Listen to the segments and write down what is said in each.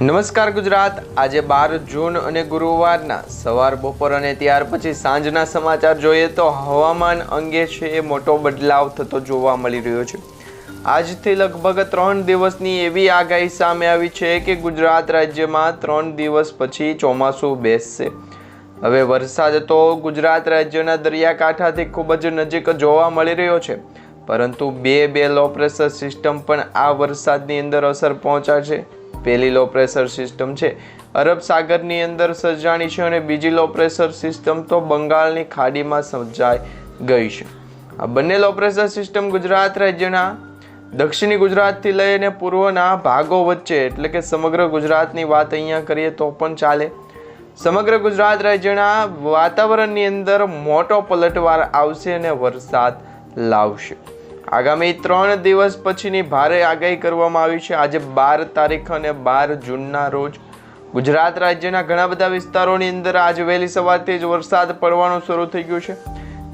નમસ્કાર ગુજરાત. આજે બાર જૂન અને ગુરુવારના સવાર બપોર અને ત્યાર પછી સાંજના સમાચાર જોઈએ તો હવામાન અંગે છે એ મોટો બદલાવ થતો જોવા મળી રહ્યો છે. આજથી લગભગ ત્રણ દિવસની એવી આગાહી સામે આવી છે કે ગુજરાત રાજ્યમાં ત્રણ દિવસ પછી ચોમાસું બેસશે. હવે વરસાદ તો ગુજરાત રાજ્યના દરિયાકાંઠાથી ખૂબ જ નજીક જોવા મળી રહ્યો છે. પરંતુ બે બે લો પ્રેશર સિસ્ટમ પણ આ વરસાદની અંદર અસર પહોંચાડશે. પહેલી લો પ્રેશર સિસ્ટમ છે. અરબ સાગરની અંદર સર્જાણી છે અને બીજી લો પ્રેશર સિસ્ટમ તો બંગાળની ખાડીમાં સર્જાઈ ગઈ છે. આ બંને લો પ્રેશર સિસ્ટમ ગુજરાત રાજ્યના, દક્ષિણી ગુજરાતથી લઈને પૂર્વના ભાગો વચ્ચે, એટલે કે સમગ્ર ગુજરાતની વાત અહીંયા કરીએ તો પણ ચાલે. સમગ્ર ગુજરાત રાજ્યના વાતાવરણની અંદર મોટો પલટવાર આવશે અને વરસાદ લાવશે. આગામી ત્રણ દિવસ પછીની ભારે આગાહી કરવામાં આવી છે. આજે બાર તારીખ અને બાર જૂનના રોજ ગુજરાત રાજ્યના ઘણા બધા વિસ્તારોની અંદર આજે વહેલી સવારથી જ વરસાદ પડવાનું શરૂ થઈ ગયું છે.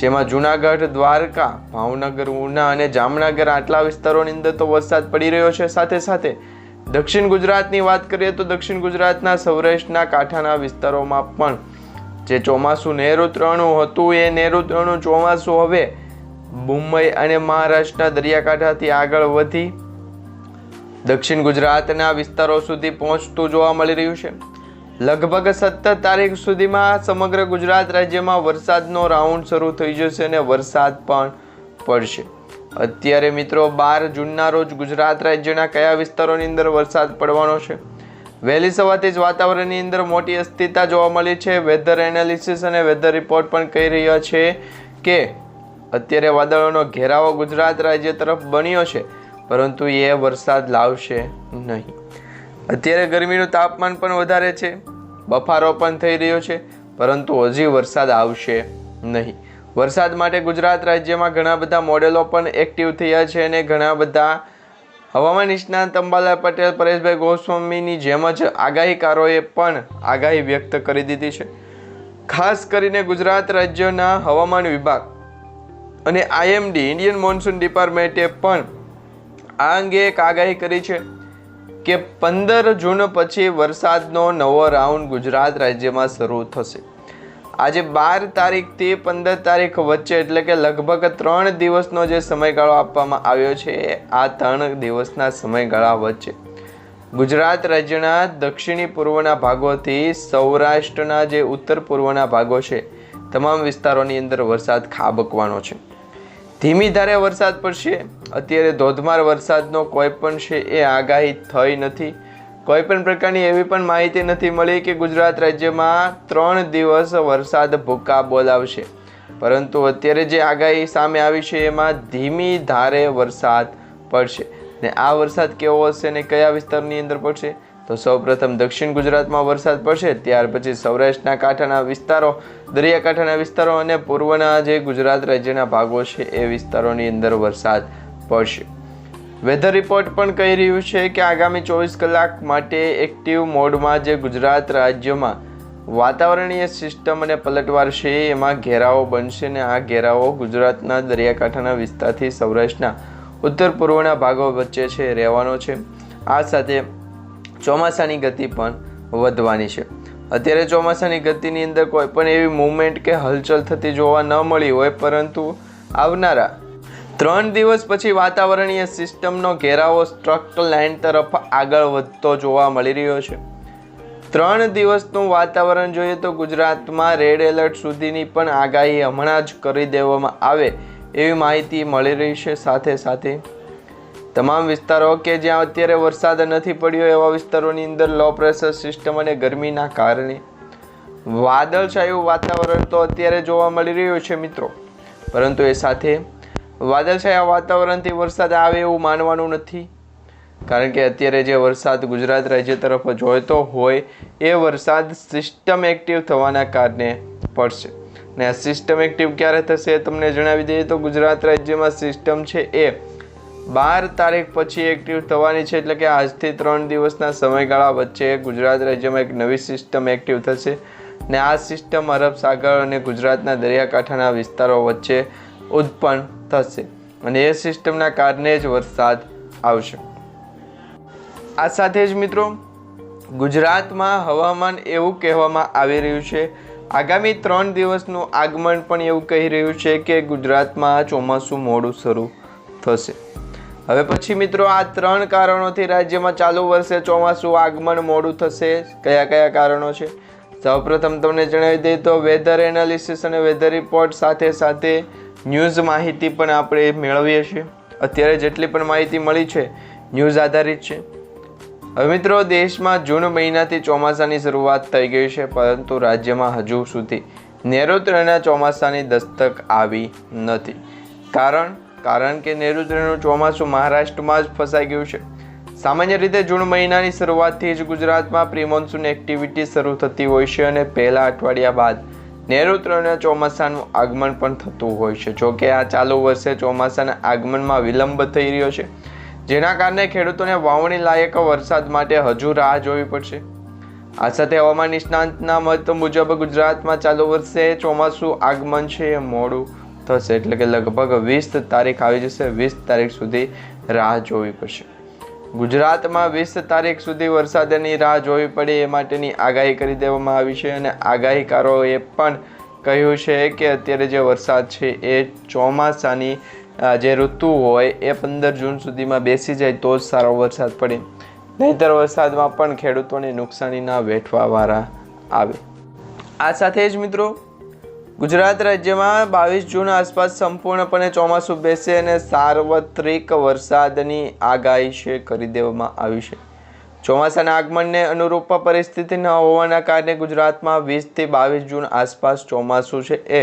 જેમાં જુનાગઢ, દ્વારકા, ભાવનગર, ઉના અને જામનગર આટલા વિસ્તારોની અંદર તો વરસાદ પડી રહ્યો છે. સાથે સાથે દક્ષિણ ગુજરાતની વાત કરીએ તો દક્ષિણ ગુજરાતના સૌરાષ્ટ્રના કાંઠાના વિસ્તારોમાં પણ જે ચોમાસું નેઋત્રણું હતું એ નેઋત્રણું ચોમાસું હવે મુંબઈ અને મહારાષ્ટ્રના દરિયાકાંઠાથી આગળ વધી દક્ષિણ ગુજરાતના વિસ્તારો સુધી પહોંચતું જોવા મળી રહ્યું છે. લગભગ સત્તર તારીખ સુધીમાં સમગ્ર ગુજરાત રાજ્યમાં વરસાદનો રાઉન્ડ શરૂ થઈ જશે અને વરસાદ પણ પડશે. અત્યારે મિત્રો બાર જૂનના રોજ ગુજરાત રાજ્યના કયા વિસ્તારોની અંદર વરસાદ પડવાનો છે? વહેલી સવારથી જ વાતાવરણની અંદર મોટી અસ્થિરતા જોવા મળી છે. વેધર એનાલિસિસ અને વેધર રિપોર્ટ પણ કહી રહ્યા છે કે અત્યારે વાદળોનો ઘેરાવો ગુજરાત રાજ્ય તરફ બન્યો છે, પરંતુ એ વરસાદ લાવશે નહીં. અત્યારે ગરમીનું તાપમાન પણ વધારે છે, બફારો પણ થઈ રહ્યો છે, પરંતુ હજી વરસાદ આવશે નહીં. વરસાદ માટે ગુજરાત રાજ્યમાં ઘણા બધા મોડેલો પણ એક્ટિવ થયા છે અને ઘણા બધા હવામાન નિષ્ણાંત અંબાલાલ પટેલ, પરેશભાઈ ગોસ્વામીની જેમ જ આગાહીકારોએ પણ આગાહી વ્યક્ત કરી દીધી છે. ખાસ કરીને ગુજરાત રાજ્યના હવામાન વિભાગ અને આઈએમડી ઇન્ડિયન મોન્સૂન ડિપાર્ટમેન્ટે પણ આ અંગે એક આગાહી કરી છે કે પંદર જૂન પછી વરસાદનો નવો રાઉન્ડ ગુજરાત રાજ્યમાં શરૂ થશે. આજે બાર તારીખથી પંદર તારીખ વચ્ચે એટલે કે લગભગ ત્રણ દિવસનો જે સમયગાળો આપવામાં આવ્યો છે, આ ત્રણ દિવસના સમયગાળા વચ્ચે ગુજરાત રાજ્યના દક્ષિણી પૂર્વના ભાગોથી સૌરાષ્ટ્રના જે ઉત્તર પૂર્વના ભાગો છે, તમામ વિસ્તારોની અંદર વરસાદ ખાબકવાનો છે. ધીમી ધારે વરસાદ પડશે. અત્યારે ધોધમાર વરસાદનો કોઈ પણ છે એ આગાહી થઈ નથી. કોઈ પણ પ્રકારની એવી પણ માહિતી નથી મળી કે ગુજરાત રાજ્યમાં ત્રણ દિવસ વરસાદ ભૂકા બોલાવશે. પરંતુ અત્યારે જે આગાહી સામે આવી છે એમાં ધીમી ધારે વરસાદ પડશે. ને આ વરસાદ કેવો હશે ને કયા વિસ્તારની અંદર પડશે? તો સૌપ્રથમ દક્ષિણ ગુજરાતમાં વરસાદ પડશે, ત્યાર પછી સૌરાષ્ટ્રના કાંઠાના વિસ્તારો, દરિયાકાંઠાના વિસ્તારો અને પૂર્વના જે ગુજરાત રાજ્યના ભાગો છે એ વિસ્તારોની અંદર વરસાદ પડશે. વેધર રિપોર્ટ પણ કહી રહ્યું છે કે આગામી ચોવીસ કલાક માટે એક્ટિવ મોડમાં જે ગુજરાત રાજ્યમાં વાતાવરણીય સિસ્ટમ અને પલટવાર છે, એમાં ઘેરાવો બનશે ને આ ઘેરાવો ગુજરાતના દરિયાકાંઠાના વિસ્તારથી સૌરાષ્ટ્રના ઉત્તર પૂર્વના ભાગો વચ્ચે છે, રહેવાનો છે. આ સાથે ચોમાસાની ગતિ પણ વધવાની છે. અત્યારે ચોમાસાની ગતિની અંદર કોઈ પણ એવી મૂવમેન્ટ કે હલચલ થતી જોવા ન મળી હોય, પરંતુ આવનારા ત્રણ દિવસ પછી વાતાવરણીય સિસ્ટમનો ઘેરાવો સ્ટ્રક્ટ લાઇન તરફ આગળ વધતો જોવા મળી રહ્યો છે. ત્રણ દિવસનું વાતાવરણ જોઈએ તો ગુજરાતમાં રેડ એલર્ટ સુધીની પણ આગાહી હમણાં જ કરી દેવામાં આવે એવી માહિતી મળી રહી છે સાથે સાથે તમામ વિસ્તારો કે જ્યાં અત્યારે વરસાદ નથી પડ્યો એવા વિસ્તારોની અંદર લો પ્રેશર સિસ્ટમ અને ગરમીના કારણે. વાદળછાયું વાતાવરણ તો અત્યારે જોવા મળી રહ્યું છે મિત્રો. પરંતુ એ સાથે વાદળછાયા વાતાવરણથી વરસાદ આવે એવું માનવાનું નથી. કારણ કે અત્યારે જે વરસાદ ગુજરાત રાજ્ય તરફ જોઈતો હોય, એ વરસાદ સિસ્ટમ એક્ટિવ થવાના કારણે પડશે. ને આ સિસ્ટમ એક્ટિવ ક્યારે થશે તમને જણાવી દઈએ તો ગુજરાત રાજ્યમાં સિસ્ટમ છે એ બાર તારીખ પછી એક્ટિવ થવાની છે એટલે કે આજથી ત્રણ દિવસના સમયગાળા વચ્ચે ગુજરાત રાજ્યમાં એક નવી સિસ્ટમ એક્ટિવ થશે ને આ સિસ્ટમ અરબ સાગર અને ગુજરાતના દરિયાકાંઠાના વિસ્તારો વચ્ચે ઉત્પન્ન થશે અને એ સિસ્ટમના કારણે જ વરસાદ આવશે. આ સાથે જ મિત્રો, ગુજરાતમાં હવામાન એવું કહેવામાં આવી રહ્યું છે, આગામી ત્રણ દિવસનું આગમન પણ એવું કહી રહ્યું છે કે ગુજરાતમાં ચોમાસું મોડું શરૂ થશે. હવે પછી મિત્રો આ ત્રણ કારણોથી રાજ્યમાં ચાલુ વર્ષે ચોમાસું આગમન મોડું થશે. કયા કયા કારણો છે? સૌપ્રથમ તમને જણાવી દઈએ તો વેધર એનાલિસિસ અને વેધર રિપોર્ટ સાથે સાથે ન્યૂઝ માહિતી પણ આપણે મેળવીએ છીએ. અત્યારે જેટલી પણ માહિતી મળી છે ન્યૂઝ આધારિત છે. હવે મિત્રો દેશમાં જૂન મહિનાથી ચોમાસાની શરૂઆત થઈ ગઈ છે, પરંતુ રાજ્યમાં હજુ સુધી નેરોત્રના ચોમાસાની દસ્તક આવી નથી. કારણ કારણ કે નેરુત્રનું ચોમાસું મહારાષ્ટ્રમાં જ ફસાઈ ગયું છે. સામાન્ય રીતે જૂન મહિનાની શરૂઆતથી જ ગુજરાતમાં પ્રિમોન્સૂન એક્ટિવિટી શરૂ થતી હોય છે અને પહેલા અઠવાડિયા બાદ નૈઋત્યના ચોમાસાનું આગમન પણ થતું હોય છે. જોકે આ ચાલુ વર્ષે ચોમાસાના આગમનમાં વિલંબ થઈ રહ્યો છે, જેના કારણે ખેડૂતોને વાવણી લાયક વરસાદ માટે હજુ રાહ જોવી પડશે. આ સાથે હવામાન નિષ્ણાંતના મત મુજબ ગુજરાતમાં ચાલુ વર્ષે ચોમાસું આગમન છે મોડું. થશે એટલે કે લગભગ વીસ તારીખ આવી જશે, વીસ તારીખ સુધી રાહ જોવી પડશે. ગુજરાતમાં વીસ તારીખ સુધી વરસાદની રાહ જોવી પડે એ માટેની આગાહી કરી દેવામાં આવી છે અને આગાહીકારોએ પણ કહ્યું છે કે અત્યારે જે વરસાદ છે એ ચોમાસાની જે ઋતુ હોય એ પંદર જૂન સુધીમાં બેસી જાય તો જ સારો વરસાદ પડે. નહીતર વરસાદમાં પણ ખેડૂતોને નુકસાનીના વેઠવાવાળા આવે. આ સાથે જ મિત્રો ગુજરાત રાજ્યમાં બાવીસ જૂન આસપાસ સંપૂર્ણપણે ચોમાસું બેસે અને સાર્વત્રિક વરસાદની આગાહી છે કરી દેવામાં આવી છે. ચોમાસાના આગમનને અનુરૂપ પરિસ્થિતિ ન હોવાના કારણે ગુજરાતમાં વીસથી બાવીસ જૂન આસપાસ ચોમાસું છે એ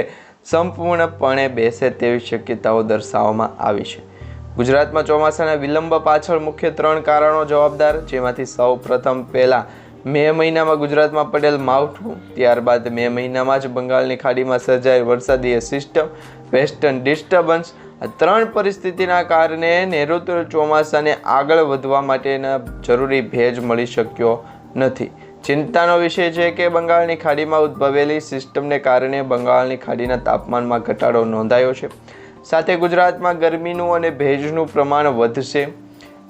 સંપૂર્ણપણે બેસે તેવી શક્યતાઓ દર્શાવવામાં આવી છે. ગુજરાતમાં ચોમાસાના વિલંબ પાછળ મુખ્ય ત્રણ કારણો જવાબદાર, જેમાંથી સૌ પ્રથમ પહેલાં મે મહિનામાં ગુજરાતમાં પડેલ માવઠું ત્યારબાદ મે મહિનામાં જ બંગાળની ખાડીમાં સર્જાયેલ વરસાદીય સિસ્ટમ, વેસ્ટર્ન ડિસ્ટર્બન્સ. આ ત્રણ પરિસ્થિતિના કારણે નૈઋત્ય ચોમાસાને આગળ વધવા માટેના જરૂરી ભેજ મળી શક્યો નથી. ચિંતાનો વિષય છે કે બંગાળની ખાડીમાં ઉદ્ભવેલી સિસ્ટમને કારણે બંગાળની ખાડીના તાપમાનમાં ઘટાડો નોંધાયો છે. સાથે ગુજરાતમાં ગરમીનું અને ભેજનું પ્રમાણ વધશે.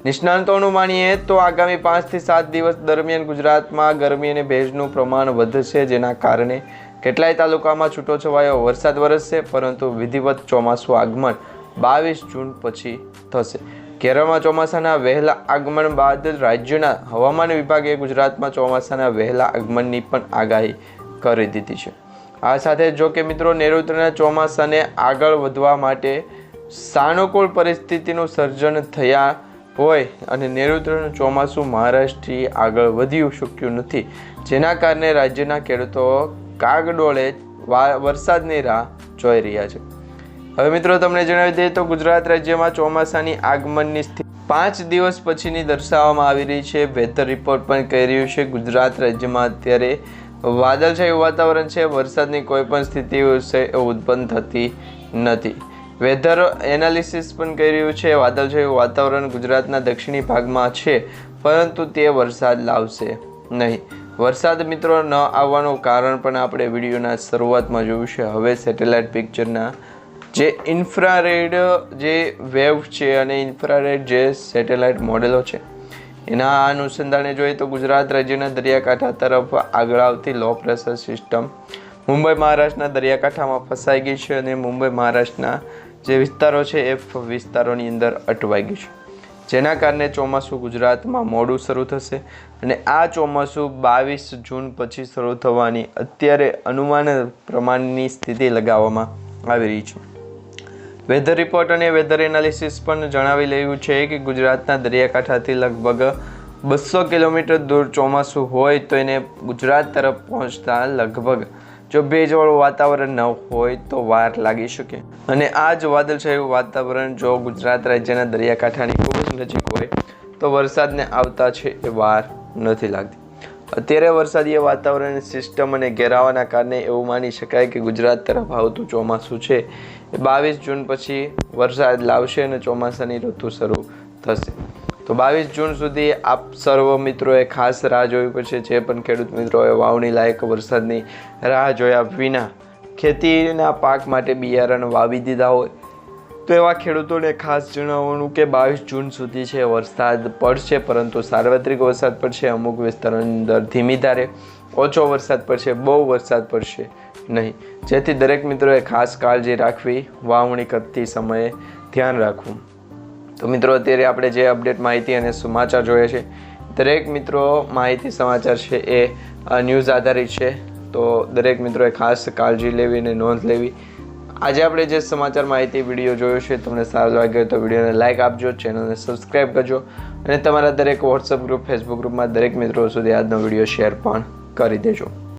નિષ્ણાંતોનું માનીએ તો આગામી પાંચથી સાત દિવસ દરમિયાન ગુજરાતમાં ગરમી અને ભેજનું પ્રમાણ વધશે, જેના કારણે કેટલાય તાલુકામાં છૂટોછવાયો વરસાદ વરસશે, પરંતુ વિધિવત ચોમાસું આગમન બાવીસ જૂન પછી થશે. કેરળમાં ચોમાસાના વહેલા આગમન બાદ રાજ્યના હવામાન વિભાગે ગુજરાતમાં ચોમાસાના વહેલા આગમનની પણ આગાહી કરી દીધી છે. આ સાથે જો કે મિત્રો, નૈઋત્યના ચોમાસાને આગળ વધવા માટે સાનુકૂળ પરિસ્થિતિનું સર્જન થયા હોય અને નૈઋત્યનું ચોમાસું મહારાષ્ટ્રથી આગળ વધ્યું શક્યું નથી. જેના કારણે રાજ્યના ખેડૂતો કાગડોળે વરસાદની રાહ જોઈ રહ્યા છે. હવે મિત્રો તમને જણાવી દઈએ તો ગુજરાત રાજ્યમાં ચોમાસાની આગમનની સ્થિતિ પાંચ દિવસ પછીની દર્શાવવામાં આવી રહી છે. વેધર રિપોર્ટ પણ કહી રહ્યું છે. ગુજરાત રાજ્યમાં અત્યારે વાદળછાયું વાતાવરણ છે. વરસાદની કોઈ પણ સ્થિતિ ઉત્પન્ન થતી નથી. વેધર એનાલિસિસ પણ કહી રહ્યું છે. વાદળછાયું વાતાવરણ ગુજરાતના દક્ષિણી ભાગમાં છે, પરંતુ તે વરસાદ લાવશે નહીં. વરસાદ મિત્રો ન આવવાનું કારણ પણ આપણે વિડીયોના શરૂઆતમાં જોયું છે. હવે સેટેલાઇટ પિક્ચરના જે ઇન્ફ્રારેડ જે વેવ છે અને ઇન્ફ્રારેડ જે સેટેલાઇટ મોડેલો છે, એના અનુસંધાને જોઈએ તો ગુજરાત રાજ્યના દરિયાકાંઠા તરફ આગળ આવતી લો પ્રેશર સિસ્ટમ મુંબઈ મહારાષ્ટ્રના દરિયાકાંઠામાં ફસાઈ ગઈ છે અને મુંબઈ મહારાષ્ટ્રના જે વિસ્તારો છે એ વિસ્તારોની અંદર અટવાઈ ગયું છે. જેના કારણે ચોમાસું ગુજરાતમાં મોડું શરૂ થશે અને આ ચોમાસું બાવીસ જૂન પછી શરૂ થવાની અત્યારે અનુમાન પ્રમાણની સ્થિતિ લગાવવામાં આવી રહી છે. વેધર રિપોર્ટ અને વેધર એનાલિસિસ પણ જણાવી રહ્યું છે કે ગુજરાતના દરિયાકાંઠાથી લગભગ બસો કિલોમીટર દૂર ચોમાસું હોય તો એને ગુજરાત તરફ પહોંચતા લગભગ જો ભેજવાળું વાતાવરણ ન હોય તો વાર લાગી શકે. અને આ જ વાદળછાયું વાતાવરણ જો ગુજરાત રાજ્યના દરિયાકાંઠાની ખૂબ જ નજીક હોય, તો વરસાદને આવતા છે એ વાર નથી લાગતી. અત્યારે વરસાદીય વાતાવરણ સિસ્ટમ અને ઘેરાવાના કારણે એવું માની શકાય કે ગુજરાત તરફ આવતું ચોમાસું છે એ બાવીસ જૂન પછી વરસાદ લાવશે અને ચોમાસાની ઋતુ શરૂ થશે. તો બાવીસ જૂન સુધી આપ સર્વ મિત્રોએ ખાસ રાહ જોવી પડશે. જે પણ ખેડૂત મિત્રોએ વાવણી લાયક વરસાદની રાહ જોયા વિના ખેતીના પાક માટે બિયારણ વાવી દીધા હોય, તો એવા ખેડૂતોને ખાસ જણાવવાનું કે બાવીસ જૂન સુધી છે વરસાદ પડશે, પરંતુ સાર્વત્રિક વરસાદ પડશે, અમુક વિસ્તારોની અંદર ધીમી ધારે ઓછો વરસાદ પડશે, બહુ વરસાદ પડશે નહીં. જેથી દરેક મિત્રોએ ખાસ કાળજી રાખવી, વાવણી કરતી સમયે ધ્યાન રાખવું. તો મિત્રો, અત્યારે આપણે જે અપડેટ માહિતી અને સમાચાર જોઈએ છે, દરેક મિત્રો માહિતી સમાચાર છે એ ન્યૂઝ આધારિત છે. તો દરેક મિત્રોએ ખાસ કાળજી લેવી અને નોંધ લેવી. આજે આપણે જે સમાચાર માહિતી વીડિયો જોયો છે, તમને સારો લાગ્યો તો વિડીયોને લાઇક આપજો ચેનલને સબસ્ક્રાઈબ કરજો અને તમારા દરેક વોટ્સઅપ ગ્રુપ ફેસબુક ગ્રુપમાં દરેક મિત્રો સુધી આજનો વીડિયો શેર પણ કરી દેજો.